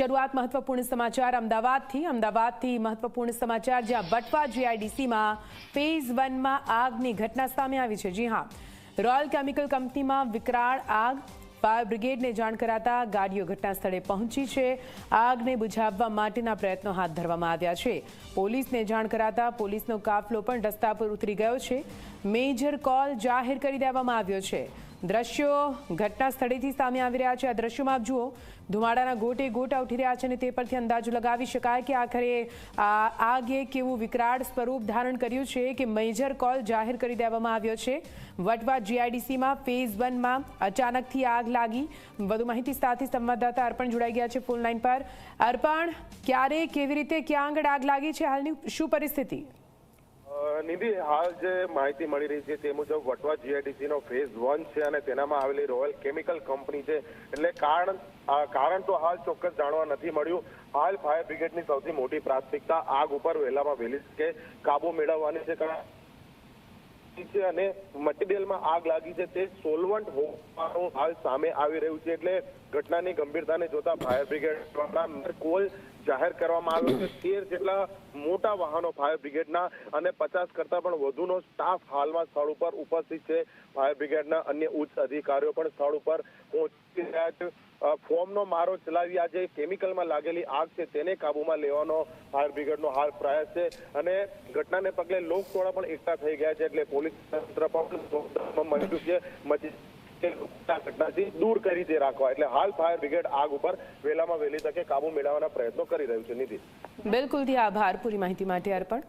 શરૂઆત મહત્વપૂર્ણ સમાચાર અમદાવાદથી. અમદાવાદથી મહત્વપૂર્ણ સમાચાર જ્યાં બટવા જીઆઈડીસીમાં ફેઝ વનમાં આગની ઘટના સામે આવી છે. જી હા, રોયલ કેમિકલ કંપનીમાં વિકરાળ આગ, ફાયર બ્રિગેડને જાણ કરાતા ગાડીઓ ઘટના સ્થળે પહોંચી છે. આગને બુઝાવવા માટેના પ્રયત્નો હાથ ધરવામાં આવ્યા છે. પોલીસને જાણ કરાતા પોલીસનો કાફલો પણ રસ્તા પર ઉતરી ગયો છે. મેજર કોલ જાહેર કરી દેવામાં આવ્યો છે. દ્રશ્યો ઘટના સ્થળેથી સામે આવી રહ્યા છે. આ દ્રશ્યોમાં આપ જુઓ, ધુમાડાના ગોટે ગોટા ઉઠી રહ્યા છે અને તે પરથી અંદાજો લગાવી શકાય કે આખરે આ આગે કેવું વિકરાળ સ્વરૂપ ધારણ કર્યું છે કે મેજર કોલ જાહેર કરી દેવામાં આવ્યો છે. વટવા જીઆઈડીસીમાં ફેઝ વનમાં અચાનકથી આગ લાગી. વધુ માહિતી સાથે સંવાદદાતા અર્પણ જોડાઈ ગયા છે ફોન લાઈન પર. અર્પણ, ક્યારે, કેવી રીતે, ક્યાં આગળ આગ લાગી છે? હાલની શું પરિસ્થિતિ? નિધિ, હાલ જે માહિતી મળી રહી છે તે મુજબ વટવા જીઆઈડીસી નો ફેઝ વન છે અને તેનામાં આવેલી રોયલ કેમિકલ કંપની છે. એટલે કારણ કારણ તો હાલ ચોક્કસ જાણવા નથી મળ્યું. હાલ ફાયર બ્રિગેડની સૌથી મોટી પ્રાથમિકતા આગ ઉપર વહેલામાં વહેલી કે કાબુ મેળવવાની છે. કારણ છે અને મટીરિયલમાં આગ લાગી છે તે સોલવન્ટ હોવાનું હાલ સામે આવી રહ્યું છે એટલે ઘટનાની ગંભીરતાને જોતા ફાયર બ્રિગેડ દ્વારા કોલ જાહેર કરવામાં આવ્યો છે. તેર જેટલા મોટા વાહનો ફાયર બ્રિગેડના અને પચાસ કરતા પણ વધુનો સ્ટાફ હાલમાં સ્થળ ઉપર ઉપસ્થિત છે. ફાયર બ્રિગેડના અન્ય ઉચ્ચ અધિકારીઓ પણ સ્થળ ઉપર પહોંચી રહ્યા છે. ફોર્મનો મારો ચલાવી આ જે કેમિકલમાં લાગેલી આગ છે તેને કાબૂમાં લેવાનો ફાયર બ્રિગેડનો હાલ પ્રયાસ છે અને ઘટનાને પગલે લોકટોળા પણ એકઠા થઈ ગયા છે એટલે પોલીસ તંત્ર પણ જોરદારમાં મચ્યું છે. મચી ઘટનાથી દૂર કરી દે રાખવા. એટલે હાલ ફાયર બ્રિગેડ આગ ઉપર વહેલામાં વહેલી તકે કાબુ મેળવવાના પ્રયત્નો કરી રહ્યું છે. નિધિ બિલકુલથી આભાર. પૂરી માહિતી માટે અર્પણ.